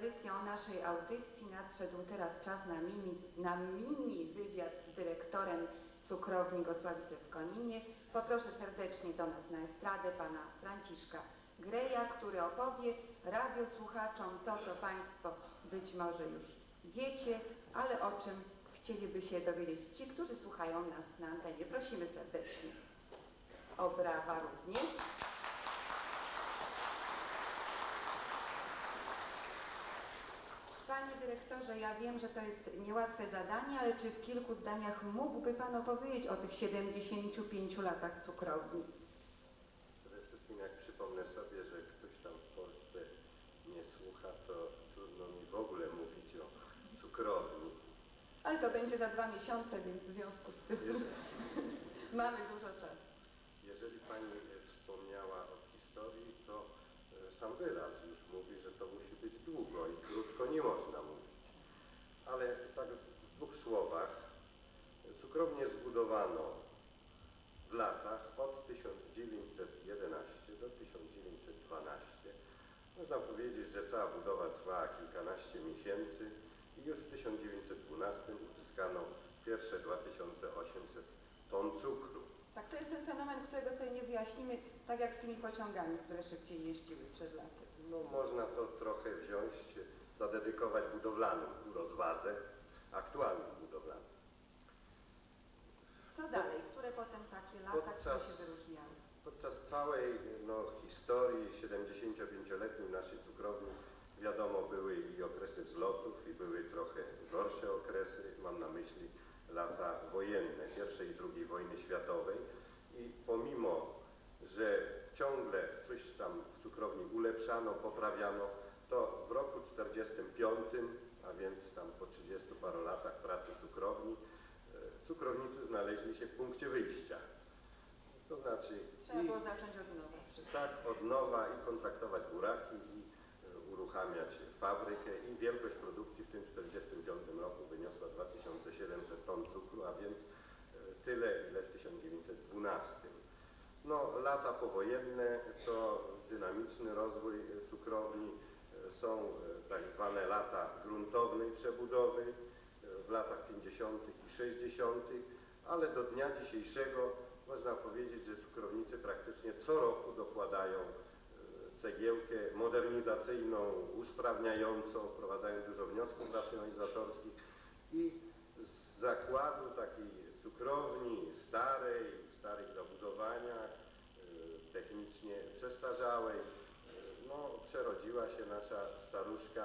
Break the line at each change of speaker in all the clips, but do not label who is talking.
tradycją naszej audycji nadszedł teraz czas na mini, na mini wywiad z dyrektorem cukrowni Gosławice w Koninie. Poproszę serdecznie do nas na estradę pana Franciszka Greja, który opowie radiosłuchaczom to, co państwo być może już wiecie, ale o czym chcieliby się dowiedzieć ci, którzy słuchają nas na antenie. Prosimy serdecznie o brawa również. Panie dyrektorze, ja wiem, że to jest niełatwe zadanie, ale czy w kilku zdaniach mógłby Pan opowiedzieć o tych 75 latach cukrowni?
Przede wszystkim jak przypomnę sobie, że ktoś tam w Polsce nie słucha, to trudno mi w ogóle mówić o cukrowni.
Ale to będzie za dwa miesiące, więc w związku z tym
Jeżeli,
mamy dużo czasu.
jeżeli Pani wspomniała o historii, to e, sam wyraz już mówi, że to musi długo i krótko nie można mówić. Ale tak w dwóch słowach, cukrownię zbudowano w latach od 1911 do 1912. Można powiedzieć, że cała budowa trwała kilkanaście miesięcy i już w 1912 uzyskano pierwsze 2800 ton cukru.
To jest ten fenomen, którego sobie nie wyjaśnimy, tak jak z tymi pociągami, które szybciej jeździły przez laty.
No, można to trochę wziąć, zadedykować budowlanym ku rozwadze, aktualnym budowlanym.
Co dalej? Które potem takie lata, które się wyróżniały?
Podczas całej no, historii 75-letniej naszej cukrowni wiadomo były i okresy wzlotów i były trochę gorsze okresy, mam na myśli lata wojenne, I i II wojny światowej i pomimo, że ciągle coś tam w cukrowni ulepszano, poprawiano, to w roku 45, a więc tam po 30 paru latach pracy cukrowni, e, cukrownicy znaleźli się w punkcie wyjścia. To znaczy
Trzeba
i
było zacząć od nowa.
tak od nowa i kontraktować buraki i e, uruchamiać fabrykę i wielkość produkcji w tym 1945 roku wyniosła 2700 ton cukru, a więc e, tyle ile w 1912. No, lata powojenne to dynamiczny rozwój cukrowni, e, są e, tak zwane lata gruntownej przebudowy e, w latach 50. i 60., ale do dnia dzisiejszego można powiedzieć, że cukrownicy praktycznie co roku dokładają cegiełkę modernizacyjną, usprawniającą, wprowadzają dużo wniosków racjonalizatorskich i z zakładu takiej cukrowni starej, starych zabudowaniach, e, technicznie przestarzałej, e, no, przerodziła się nasza staruszka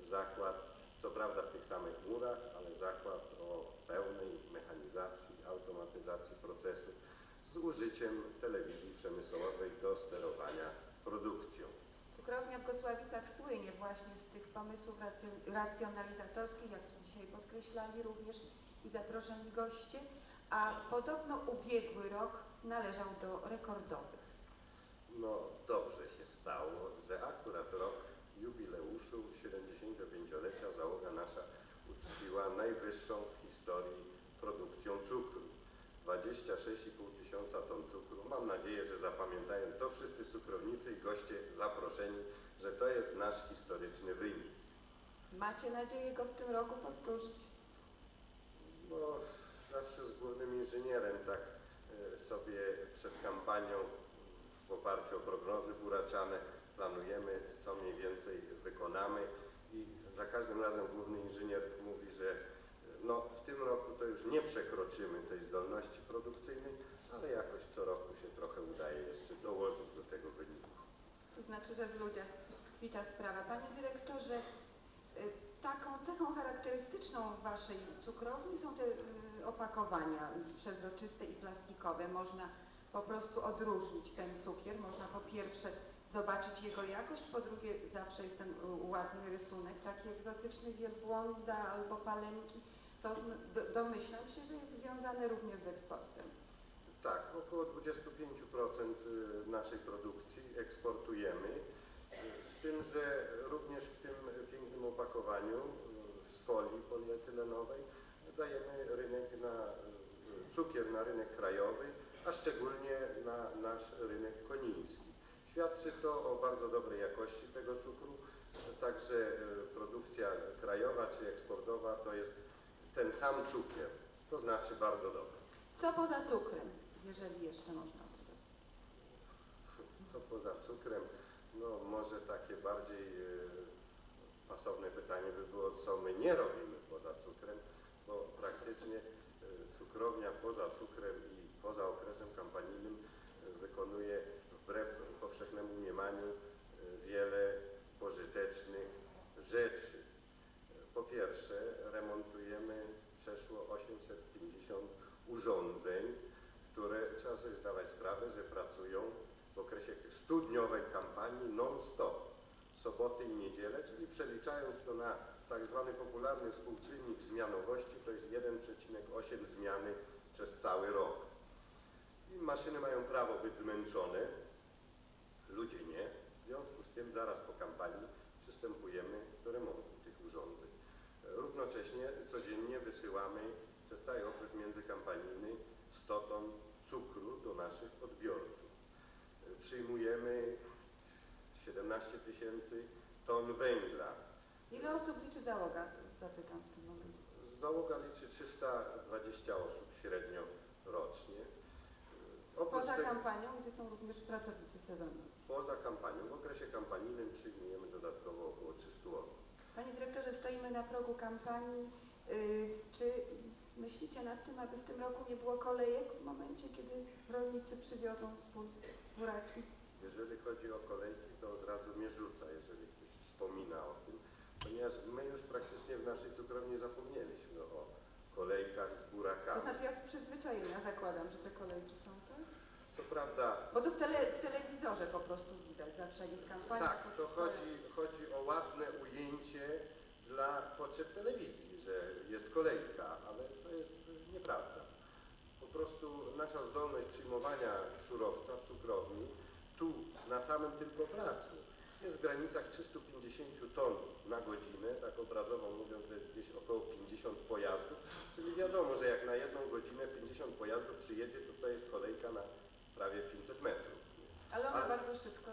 w zakład, co prawda w tych samych murach, ale zakład o pełnej mechanizacji, automatyzacji procesu z użyciem telewizji przemysłowej do sterowania produkcją.
Cukrownia w Gosławicach słynie właśnie z tych pomysłów racjon- racjonalizatorskich, jak dzisiaj podkreślali również i zaproszeni goście, a podobno ubiegły rok należał do rekordowych.
No dobrze się stało, że akurat rok jubileuszu 75-lecia załoga nasza uczciła najwyższą w historii produkcją cukru. 26,5 tysiąca ton cukru. Mam nadzieję, że zapamiętają to wszyscy cukrownicy i goście zaproszeni, że to jest nasz historyczny wynik.
Macie nadzieję go w tym roku powtórzyć?
No, zawsze z głównym inżynierem tak e, sobie przed kampanią w oparciu o prognozy buraczane planujemy, co mniej więcej wykonamy i za każdym razem główny inżynier mówi, że no, w tym roku to już nie przekroczymy tej zdolności produkcyjnej, ale jakoś co roku się trochę udaje jeszcze dołożyć do tego wyniku.
To znaczy, że w ludziach tkwi ta sprawa. Panie dyrektorze, taką cechą charakterystyczną waszej cukrowni są te y, opakowania przezroczyste i plastikowe. Można po prostu odróżnić ten cukier. Można po pierwsze zobaczyć jego jakość, po drugie zawsze jest ten y, ładny rysunek, taki egzotyczny wielbłąda albo palemki. To domyślam się, że jest związane również z eksportem.
Tak, około 25% y, naszej produkcji eksportujemy, tym, że również w tym pięknym opakowaniu y, z folii polietylenowej dajemy rynek na y, cukier na rynek krajowy, a szczególnie na nasz rynek koniński. Świadczy to o bardzo dobrej jakości tego cukru. także e, produkcja krajowa czy eksportowa to jest ten sam cukier, to znaczy bardzo dobre.
Co poza cukrem, jeżeli jeszcze można
Co poza cukrem, no może bardziej e, pasowne pytanie by było, co my nie robimy poza cukrem, bo praktycznie e, cukrownia poza cukrem i poza okresem kampanijnym e, wykonuje wbrew powszechnemu mniemaniu wiele pożytecznych rzeczy. Po pierwsze, remontujemy przeszło 850 urządzeń, które trzeba sobie zdawać sprawę, że pracują w okresie studniowej kampanii non-stop, soboty i niedzielę, czyli przeliczając to na tak zwany popularny współczynnik zmianowości, to jest 1,8 zmiany przez cały rok. I maszyny mają prawo być zmęczone, ludzie nie. W związku z tym zaraz po kampanii przystępujemy do remontu tych urządzeń. Równocześnie codziennie wysyłamy przez cały okres międzykampanijny 100 ton ton węgla.
Ile osób liczy załoga? Zapytam w tym momencie.
Załoga liczy 320 osób średnio rocznie. E, Oprócz
Poza
tego-
kampanią, gdzie są również pracownicy sezonni.
Poza kampanią, w okresie kampanijnym przyjmujemy dodatkowo około 300 osób.
Panie dyrektorze, stoimy na progu kampanii. Y, czy myślicie nad tym, aby w tym roku nie było kolejek w momencie, kiedy rolnicy przywiozą swój buraki?
Jeżeli chodzi o kolejki, to od razu mnie rzuca, jeżeli ktoś wspomina o tym, ponieważ my już praktycznie w naszej cukrowni zapomnieliśmy o kolejkach z
To
burakami.
znaczy ja z przyzwyczajenia zakładam, że te kolejki są, tak?
Co prawda,
Bo to w, tele, w telewizorze po prostu widać, zawsze jest kampania.
tak, to chodzi, chodzi o ładne ujęcie dla potrzeb telewizji, że jest kolejka, ale to jest nieprawda. Po prostu nasza zdolność przyjmowania surowca w cukrowni na samym tylko placu, jest w granicach 350 ton na godzinę, tak obrazowo mówiąc, to jest gdzieś około 50 pojazdów, czyli wiadomo, że jak na jedną godzinę 50 pojazdów przyjedzie, to to jest kolejka na prawie 500 metrów.
Ale ona
Ale-
bardzo szybko.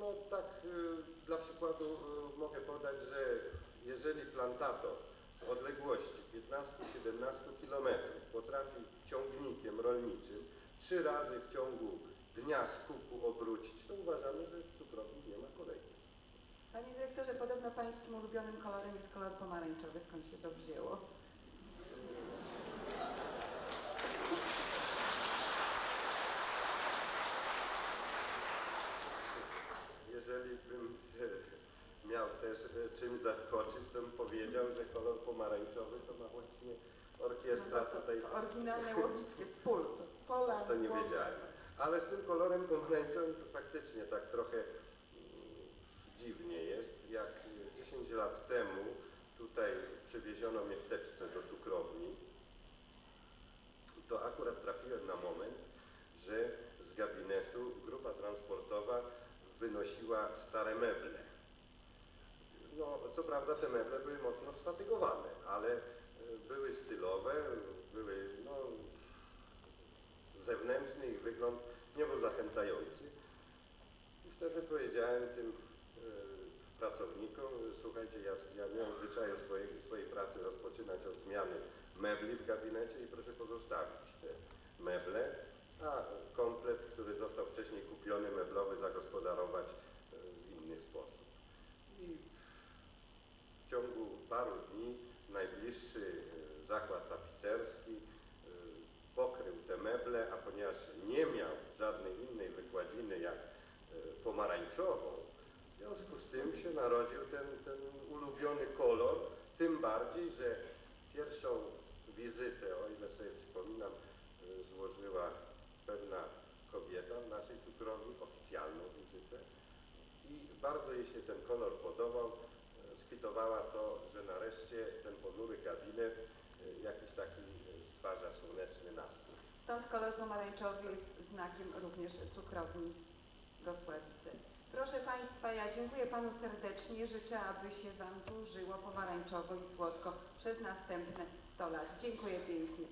No tak y, dla przykładu y, mogę podać, że jeżeli plantator z odległości 15-17 km potrafi ciągnikiem rolniczym trzy razy w ciągu dnia z kuku obrócić, to uważamy, że w cukrowni nie ma kolejki.
Panie dyrektorze, podobno pańskim ulubionym kolorem jest kolor pomarańczowy. Skąd się to wzięło?
Jeżeli bym e, miał też e, czymś zaskoczyć, to bym powiedział, że kolor pomarańczowy to ma właśnie orkiestra
No to,
tutaj
to oryginalne łowickie z pól. To pola,
To nie wiedziałem. Ale z tym kolorem pomarańczowym to faktycznie tak trochę mm, dziwnie jest. Jak y, 10 lat temu tutaj przywieziono mnie w teczce do cukrowni, to akurat trafiłem na moment, że z gabinetu grupa transportowa wynosiła stare meble. No, co prawda te meble były mocno sfatygowane, ale y, były stylowe, były no, zewnętrzny ich był zachęcający. I wtedy powiedziałem tym e, pracownikom, słuchajcie, ja, ja nie mam zwyczaju swojej, swojej pracy rozpoczynać od zmiany mebli w gabinecie i proszę pozostawić te meble, a komplet, który został wcześniej kupiony, meblowy, zagospodarować e, w inny sposób. I w ciągu paru dni najbliższy e, zakład tapicerski pokrył te meble, a ponieważ nie miał żadnej innej wykładziny jak e, pomarańczową, w związku z tym się narodził ten, ten ulubiony kolor, tym bardziej, że pierwszą wizytę, o ile sobie przypominam, e, złożyła pewna kobieta w naszej cukrowni, oficjalną wizytę i bardzo jej się ten kolor podobał. Skwitowała to, że nareszcie ten ponury gabinet e, jakiś taki stwarza słoneczny nastrój.
Stąd kolor pomarańczowy jest znakiem również cukrowni Gosławice. Proszę Państwa, ja dziękuję Panu serdecznie. Życzę, aby się Wam tu żyło pomarańczowo i słodko przez następne 100 lat. Dziękuję pięknie.